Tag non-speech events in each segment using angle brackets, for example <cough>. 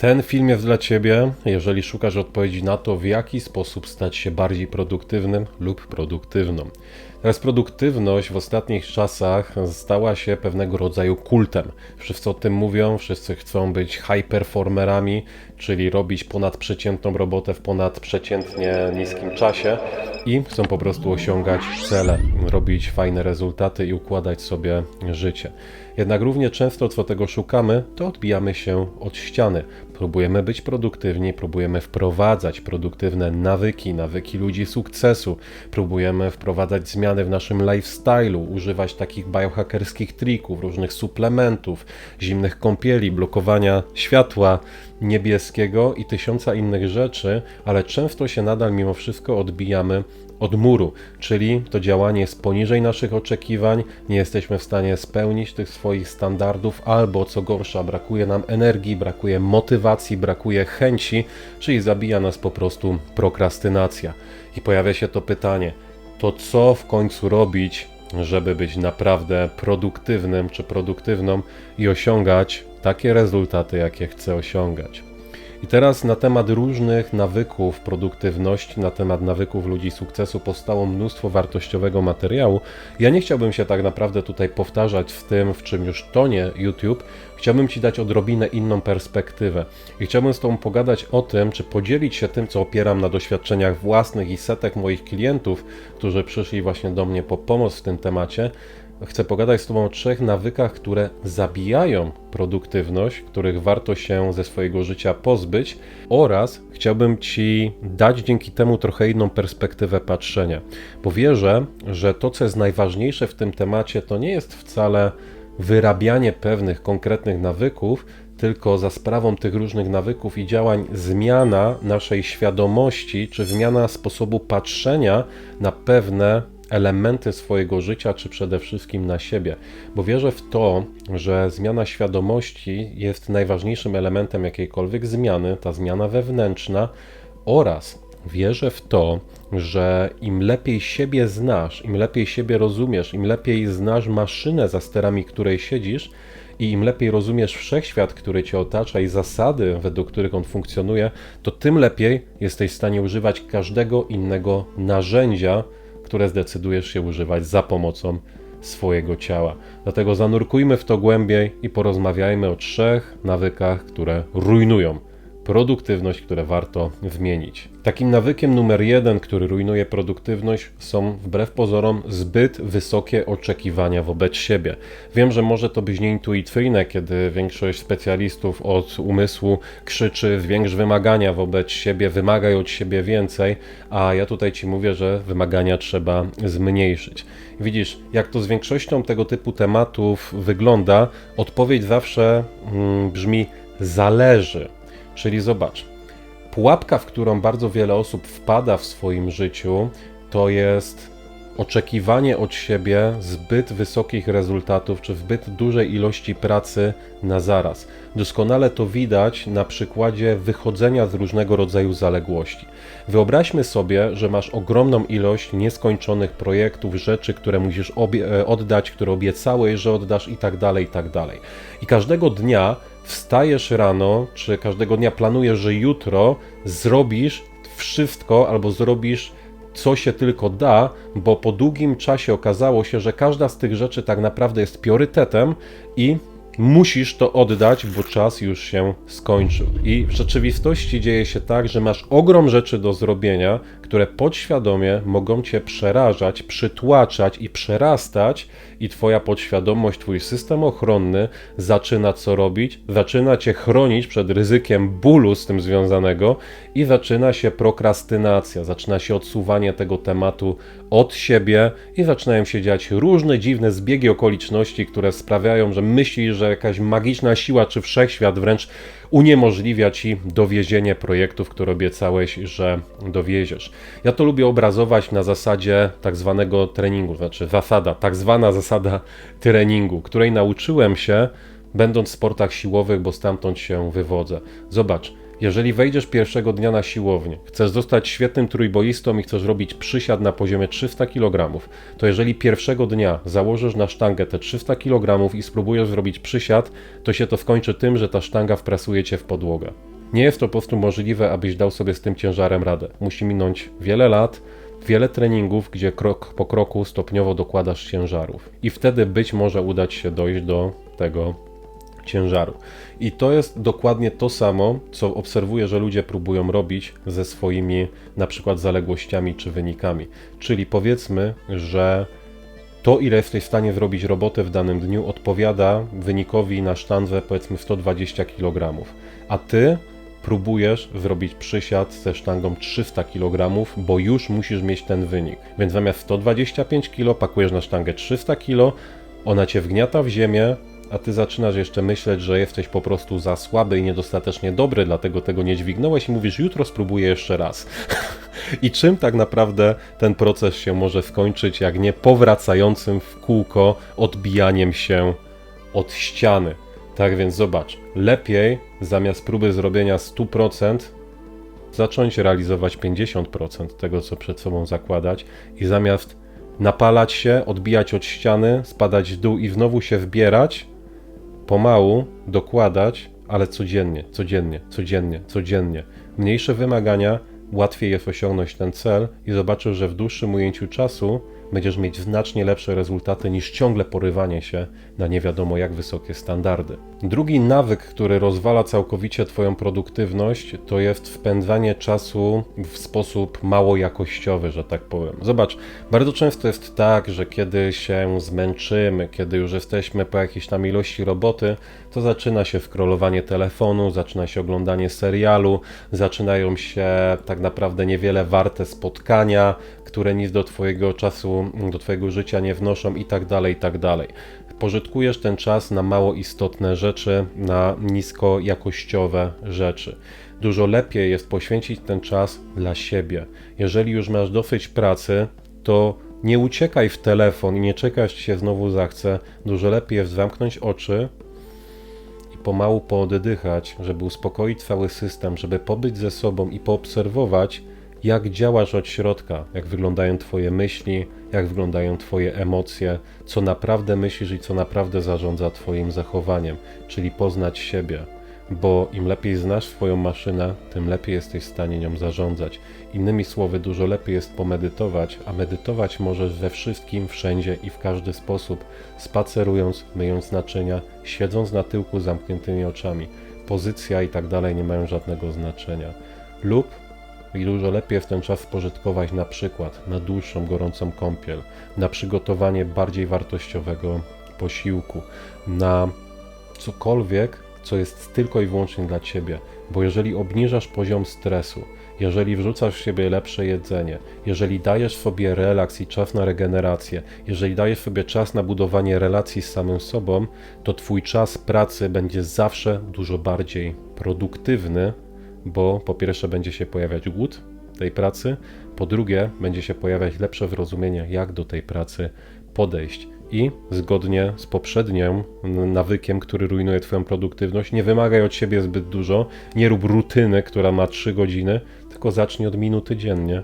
Ten film jest dla Ciebie, jeżeli szukasz odpowiedzi na to, w jaki sposób stać się bardziej produktywnym lub produktywną. Teraz produktywność w ostatnich czasach stała się pewnego rodzaju kultem. Wszyscy o tym mówią, wszyscy chcą być high performerami, czyli robić ponadprzeciętną robotę w ponadprzeciętnie niskim czasie i chcą po prostu osiągać cele, robić fajne rezultaty i układać sobie życie. Jednak równie często, co tego szukamy, to odbijamy się od ściany. Próbujemy być produktywni, próbujemy wprowadzać produktywne nawyki, nawyki ludzi sukcesu, próbujemy wprowadzać zmiany w naszym lifestyle'u, używać takich biohackerskich trików, różnych suplementów, zimnych kąpieli, blokowania światła niebieskiego i tysiąca innych rzeczy, ale często się nadal mimo wszystko odbijamy od muru, czyli to działanie jest poniżej naszych oczekiwań, nie jesteśmy w stanie spełnić tych swoich standardów, albo co gorsza, brakuje nam energii, brakuje motywacji, brakuje chęci, czyli zabija nas po prostu prokrastynacja. I pojawia się to pytanie: to co w końcu robić, żeby być naprawdę produktywnym czy produktywną i osiągać takie rezultaty, jakie chcę osiągać? I teraz na temat różnych nawyków produktywności, na temat nawyków ludzi sukcesu powstało mnóstwo wartościowego materiału. Ja nie chciałbym się tak naprawdę tutaj powtarzać w tym, w czym już tonie YouTube. Chciałbym Ci dać odrobinę inną perspektywę i chciałbym z Tobą pogadać o tym, czy podzielić się tym, co opieram na doświadczeniach własnych i setek moich klientów, którzy przyszli właśnie do mnie po pomoc w tym temacie, chcę pogadać z Tobą o trzech nawykach, które zabijają produktywność, których warto się ze swojego życia pozbyć, oraz chciałbym Ci dać dzięki temu trochę inną perspektywę patrzenia, bo wierzę, że to, co jest najważniejsze w tym temacie, to nie jest wcale wyrabianie pewnych konkretnych nawyków, tylko za sprawą tych różnych nawyków i działań zmiana naszej świadomości, czy zmiana sposobu patrzenia na pewne elementy swojego życia, czy przede wszystkim na siebie, bo wierzę w to, że zmiana świadomości jest najważniejszym elementem jakiejkolwiek zmiany, ta zmiana wewnętrzna, oraz wierzę w to, że im lepiej siebie znasz, im lepiej siebie rozumiesz, im lepiej znasz maszynę, za sterami której siedzisz, i im lepiej rozumiesz wszechświat, który cię otacza i zasady, według których on funkcjonuje, to tym lepiej jesteś w stanie używać każdego innego narzędzia, które zdecydujesz się używać za pomocą swojego ciała. Dlatego zanurkujmy w to głębiej i porozmawiajmy o trzech nawykach, które rujnują produktywność, które warto wymienić. Takim nawykiem numer jeden, który rujnuje produktywność, są wbrew pozorom zbyt wysokie oczekiwania wobec siebie. Wiem, że może to być nieintuicyjne, kiedy większość specjalistów od umysłu krzyczy zwiększ wymagania wobec siebie, wymagaj od siebie więcej, a ja tutaj Ci mówię, że wymagania trzeba zmniejszyć. Widzisz, jak to z większością tego typu tematów wygląda, odpowiedź zawsze mm, brzmi zależy. Czyli zobacz, pułapka, w którą bardzo wiele osób wpada w swoim życiu, to jest oczekiwanie od siebie zbyt wysokich rezultatów czy zbyt dużej ilości pracy na zaraz. Doskonale to widać na przykładzie wychodzenia z różnego rodzaju zaległości. Wyobraźmy sobie, że masz ogromną ilość nieskończonych projektów, rzeczy, które musisz e, oddać, które obiecałeś, że oddasz i tak dalej, i tak dalej. I każdego dnia wstajesz rano, czy każdego dnia planujesz, że jutro zrobisz wszystko albo zrobisz co się tylko da, bo po długim czasie okazało się, że każda z tych rzeczy tak naprawdę jest priorytetem i musisz to oddać, bo czas już się skończył. I w rzeczywistości dzieje się tak, że masz ogrom rzeczy do zrobienia, które podświadomie mogą cię przerażać, przytłaczać i przerastać, i twoja podświadomość, twój system ochronny zaczyna co robić, zaczyna cię chronić przed ryzykiem bólu z tym związanego i zaczyna się prokrastynacja, zaczyna się odsuwanie tego tematu od siebie i zaczynają się dziać różne dziwne zbiegi okoliczności, które sprawiają, że myślisz, że jakaś magiczna siła czy wszechświat wręcz uniemożliwia ci dowiezienie projektów, które obiecałeś, że dowieziesz. Ja to lubię obrazować na zasadzie tak zwanego treningu, znaczy zasada, tak zwana zasada treningu, której nauczyłem się będąc w sportach siłowych, bo stamtąd się wywodzę. Zobacz, jeżeli wejdziesz pierwszego dnia na siłownię, chcesz zostać świetnym trójboistą i chcesz robić przysiad na poziomie 300 kg, to jeżeli pierwszego dnia założysz na sztangę te 300 kg i spróbujesz zrobić przysiad, to się to skończy tym, że ta sztanga wprasuje cię w podłogę. Nie jest to po prostu możliwe, abyś dał sobie z tym ciężarem radę. Musi minąć wiele lat, wiele treningów, gdzie krok po kroku stopniowo dokładasz ciężarów. I wtedy być może udać się dojść do tego ciężaru. I to jest dokładnie to samo, co obserwuję, że ludzie próbują robić ze swoimi na przykład zaległościami czy wynikami. Czyli powiedzmy, że to, ile jesteś w stanie zrobić robotę w danym dniu, odpowiada wynikowi na sztandze powiedzmy 120 kg, a ty próbujesz zrobić przysiad ze sztangą 300 kg, bo już musisz mieć ten wynik. Więc zamiast 125 kg pakujesz na sztangę 300 kg, ona cię wgniata w ziemię, a ty zaczynasz jeszcze myśleć, że jesteś po prostu za słaby i niedostatecznie dobry, dlatego tego nie dźwignąłeś i mówisz, jutro spróbuję jeszcze raz. <laughs> I czym tak naprawdę ten proces się może skończyć, jak nie powracającym w kółko odbijaniem się od ściany. Tak więc zobacz, lepiej zamiast próby zrobienia 100%, zacząć realizować 50% tego, co przed sobą zakładać i zamiast napalać się, odbijać od ściany, spadać w dół i znowu się wbierać, pomału dokładać, ale codziennie, codziennie, codziennie, codziennie. Mniejsze wymagania, łatwiej jest osiągnąć ten cel i zobaczysz, że w dłuższym ujęciu czasu będziesz mieć znacznie lepsze rezultaty niż ciągle porywanie się na nie wiadomo jak wysokie standardy. Drugi nawyk, który rozwala całkowicie Twoją produktywność, to jest wpędzanie czasu w sposób mało jakościowy, że tak powiem. Zobacz, bardzo często jest tak, że kiedy się zmęczymy, kiedy już jesteśmy po jakiejś tam ilości roboty, to zaczyna się wkrolowanie telefonu, zaczyna się oglądanie serialu, zaczynają się tak naprawdę niewiele warte spotkania, które nic do Twojego czasu, do Twojego życia nie wnoszą i tak dalej, i tak dalej. Pożytkujesz ten czas na mało istotne rzeczy, na niskojakościowe rzeczy. Dużo lepiej jest poświęcić ten czas dla siebie. Jeżeli już masz dosyć pracy, to nie uciekaj w telefon i nie czekaj, aż się znowu zachce. Dużo lepiej jest zamknąć oczy i pomału pooddychać, żeby uspokoić cały system, żeby pobyć ze sobą i poobserwować, jak działasz od środka, jak wyglądają Twoje myśli, jak wyglądają Twoje emocje, co naprawdę myślisz i co naprawdę zarządza Twoim zachowaniem, czyli poznać siebie. Bo im lepiej znasz swoją maszynę, tym lepiej jesteś w stanie nią zarządzać. Innymi słowy, dużo lepiej jest pomedytować, a medytować możesz we wszystkim, wszędzie i w każdy sposób, spacerując, myjąc naczynia, siedząc na tyłku zamkniętymi oczami. Pozycja i tak dalej nie mają żadnego znaczenia. Lub i dużo lepiej jest ten czas spożytkować na przykład na dłuższą, gorącą kąpiel, na przygotowanie bardziej wartościowego posiłku, na cokolwiek, co jest tylko i wyłącznie dla Ciebie. Bo jeżeli obniżasz poziom stresu, jeżeli wrzucasz w siebie lepsze jedzenie, jeżeli dajesz sobie relaks i czas na regenerację, jeżeli dajesz sobie czas na budowanie relacji z samym sobą, to Twój czas pracy będzie zawsze dużo bardziej produktywny bo po pierwsze będzie się pojawiać głód tej pracy, po drugie będzie się pojawiać lepsze zrozumienie, jak do tej pracy podejść. I zgodnie z poprzednim nawykiem, który rujnuje Twoją produktywność, nie wymagaj od siebie zbyt dużo, nie rób rutyny, która ma 3 godziny, tylko zacznij od minuty dziennie,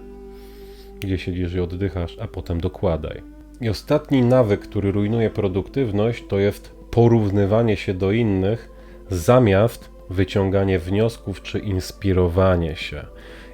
gdzie siedzisz i oddychasz, a potem dokładaj. I ostatni nawyk, który rujnuje produktywność, to jest porównywanie się do innych zamiast wyciąganie wniosków czy inspirowanie się.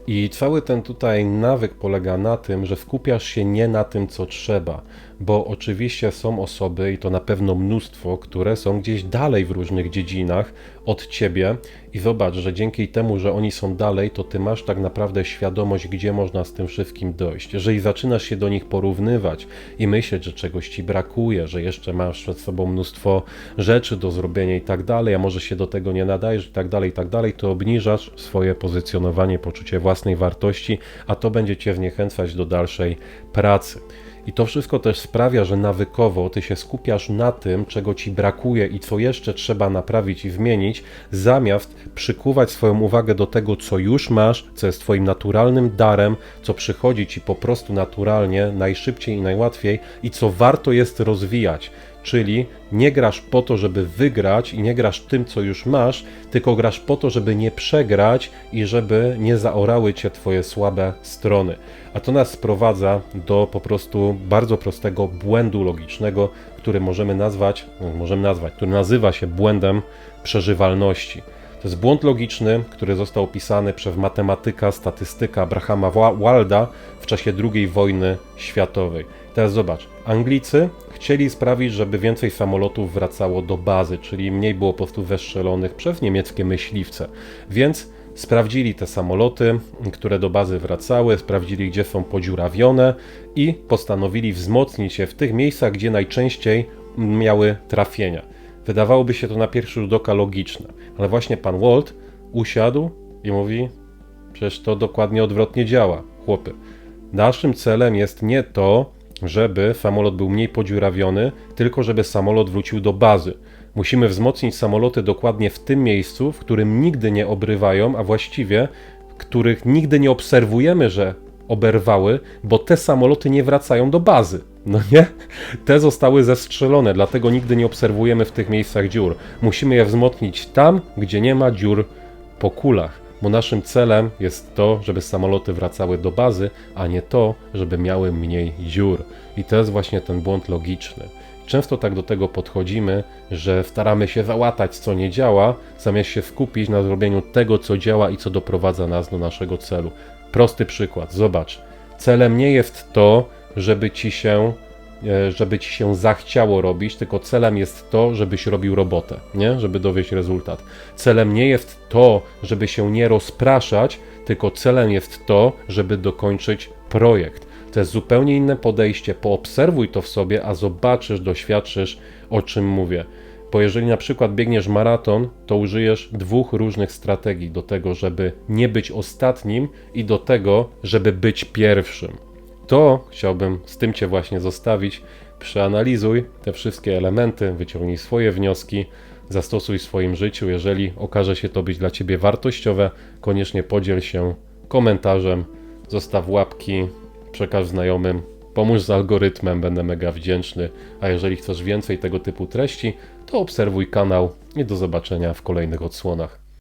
I cały ten tutaj nawyk polega na tym, że skupiasz się nie na tym, co trzeba, bo oczywiście są osoby, i to na pewno mnóstwo, które są gdzieś dalej w różnych dziedzinach od ciebie, i zobacz, że dzięki temu, że oni są dalej, to ty masz tak naprawdę świadomość, gdzie można z tym wszystkim dojść. Jeżeli zaczynasz się do nich porównywać i myśleć, że czegoś ci brakuje, że jeszcze masz przed sobą mnóstwo rzeczy do zrobienia i tak dalej, a może się do tego nie nadajesz i tak dalej, i tak dalej, to obniżasz swoje pozycjonowanie, poczucie własnej wartości, a to będzie cię zniechęcać do dalszej pracy. I to wszystko też sprawia, że nawykowo ty się skupiasz na tym, czego ci brakuje i co jeszcze trzeba naprawić i zmienić, zamiast przykuwać swoją uwagę do tego, co już masz, co jest twoim naturalnym darem, co przychodzi ci po prostu naturalnie, najszybciej i najłatwiej i co warto jest rozwijać. Czyli nie grasz po to, żeby wygrać i nie grasz tym, co już masz, tylko grasz po to, żeby nie przegrać i żeby nie zaorały cię twoje słabe strony. A to nas sprowadza do po prostu bardzo prostego błędu logicznego, który możemy nazwać, no, możemy nazwać, który nazywa się błędem przeżywalności. To jest błąd logiczny, który został opisany przez matematyka, statystyka Abrahama Wa- Walda w czasie II wojny światowej. Teraz zobacz, Anglicy chcieli sprawić, żeby więcej samolotów wracało do bazy, czyli mniej było po prostu westrzelonych przez niemieckie myśliwce. Więc sprawdzili te samoloty, które do bazy wracały, sprawdzili, gdzie są podziurawione i postanowili wzmocnić je w tych miejscach, gdzie najczęściej miały trafienia. Wydawałoby się to na pierwszy rzut oka logiczne, ale właśnie pan Walt usiadł i mówi: Przecież to dokładnie odwrotnie działa, chłopy. Naszym celem jest nie to, żeby samolot był mniej podziurawiony, tylko żeby samolot wrócił do bazy. Musimy wzmocnić samoloty dokładnie w tym miejscu, w którym nigdy nie obrywają, a właściwie których nigdy nie obserwujemy, że oberwały, bo te samoloty nie wracają do bazy. No nie? Te zostały zestrzelone, dlatego nigdy nie obserwujemy w tych miejscach dziur. Musimy je wzmocnić tam, gdzie nie ma dziur po kulach, bo naszym celem jest to, żeby samoloty wracały do bazy, a nie to, żeby miały mniej dziur. I to jest właśnie ten błąd logiczny. Często tak do tego podchodzimy, że staramy się załatać, co nie działa, zamiast się skupić na zrobieniu tego, co działa i co doprowadza nas do naszego celu. Prosty przykład, zobacz. Celem nie jest to, żeby ci się, żeby ci się zachciało robić, tylko celem jest to, żebyś robił robotę, nie? Żeby dowieść rezultat. Celem nie jest to, żeby się nie rozpraszać, tylko celem jest to, żeby dokończyć projekt. To jest zupełnie inne podejście. Poobserwuj to w sobie, a zobaczysz, doświadczysz, o czym mówię. Bo jeżeli na przykład biegniesz maraton, to użyjesz dwóch różnych strategii do tego, żeby nie być ostatnim i do tego, żeby być pierwszym. To chciałbym z tym Cię właśnie zostawić. Przeanalizuj te wszystkie elementy, wyciągnij swoje wnioski, zastosuj w swoim życiu. Jeżeli okaże się to być dla Ciebie wartościowe, koniecznie podziel się komentarzem, zostaw łapki, przekaż znajomym, pomóż z algorytmem, będę mega wdzięczny. A jeżeli chcesz więcej tego typu treści, to obserwuj kanał i do zobaczenia w kolejnych odsłonach.